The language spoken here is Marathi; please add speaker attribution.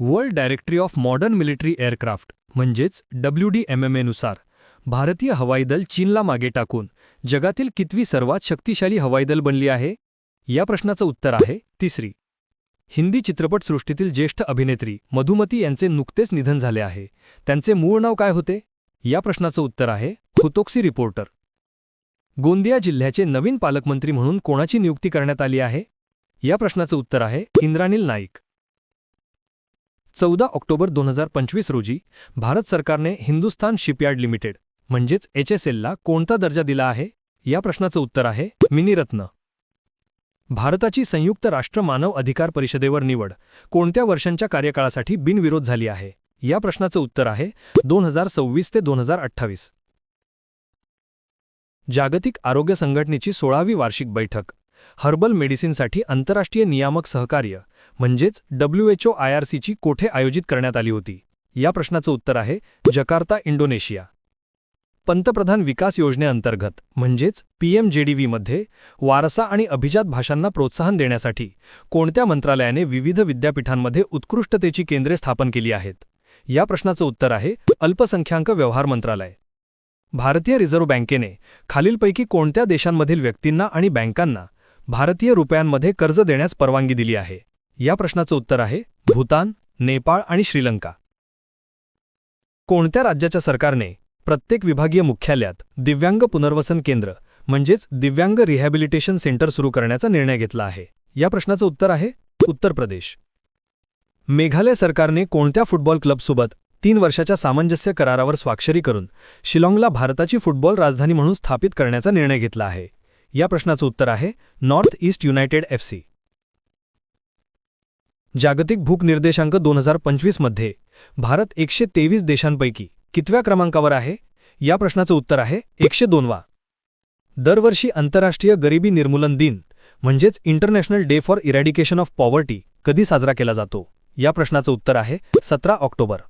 Speaker 1: World directory of modern military aircraft म्हणजेच डब्ल्यू डी एम एम एनुसार भारतीय हवाई दल चीनला मागे टाकून जगातील कितवी सर्वात शक्तिशाली हवाई दल बनली आहे? या प्रश्नाचं उत्तर आहे तिसरी. हिंदी चित्रपटसृष्टीतील ज्येष्ठ अभिनेत्री मधुमती यांचे नुकतेच निधन झाले आहे. त्यांचे मूळ नाव काय होते? या प्रश्नाचं उत्तर आहे हुतोक्सी रिपोर्टर. गोंदिया जिल्ह्याचे नवीन पालकमंत्री म्हणून कोणाची नियुक्ती करण्यात आली आहे? या प्रश्नाचं उत्तर आहे इंद्रानिल नाईक. चौदा ऑक्टोबर दोन हजार पंचवीस रोजी भारत सरकारने हिंदुस्थान शिपयार्ड लिमिटेड म्हणजेच एच एस एलला कोणता दर्जा दिला आहे? या प्रश्नाचं उत्तर आहे मिनिरत्न. भारताची संयुक्त राष्ट्र मानव अधिकार परिषदेवर निवड कोणत्या वर्षांच्या कार्यकाळासाठी बिनविरोध झाली आहे? या प्रश्नाचं उत्तर आहे दोन हजार सव्वीस ते दोन हजार अठ्ठावीस. जागतिक आरोग्य संघटनेची सोळावी वार्षिक बैठक. हर्बल मेडिसिनसाठी आंतरराष्ट्रीय नियामक सहकार्य म्हणजेच डब्ल्यूएचओ आयआरसीची कोठे आयोजित करण्यात आली होती? या प्रश्नाचं उत्तर आहे जकार्ता इंडोनेशिया. पंतप्रधान विकास योजनेअंतर्गत म्हणजेच पीएमजेडीव्हीमध्ये वारसा आणि अभिजात भाषांना प्रोत्साहन देण्यासाठी कोणत्या मंत्रालयाने विविध विद्यापीठांमध्ये उत्कृष्टतेची केंद्रे स्थापन केली आहेत? या प्रश्नाचं उत्तर आहे अल्पसंख्याक व्यवहार मंत्रालय. भारतीय रिझर्व्ह बँकेने खालीलपैकी कोणत्या देशांमधील व्यक्तींना आणि बँकांना भारतीय रुपयांमध्ये कर्ज देण्यास परवानगी दिली आहे. या प्रश्नाचं उत्तर आहे भूतान नेपाळ आणि श्रीलंका. कोणत्या राज्याच्या सरकारने प्रत्येक विभागीय मुख्यालयात दिव्यांग पुनर्वसन केंद्र म्हणजेच दिव्यांग रिहॅबिलिटेशन सेंटर सुरू करण्याचा निर्णय घेतला आहे? या प्रश्नाचं उत्तर आहे उत्तर प्रदेश. मेघालय सरकारने कोणत्या फुटबॉल क्लबसोबत तीन वर्षाच्या सामंजस्य करारावर स्वाक्षरी करून शिलाँगला भारताची फुटबॉल राजधानी म्हणून स्थापित करण्याचा निर्णय घेतला आहे? या प्रश्नाचं उत्तर आहे North East United F C. जागतिक भूक निर्देशांक दोन हजार पंचवीसमध्ये भारत एकशे तेवीस देशांपैकी कितव्या क्रमांकावर आहे? या प्रश्नाचं उत्तर आहे एकशे दोनवा दरवर्षी आंतरराष्ट्रीय गरिबी निर्मूलन दिन म्हणजेच international day for eradication of poverty कधी साजरा केला जातो? या प्रश्नाचं उत्तर आहे सतरा ऑक्टोबर.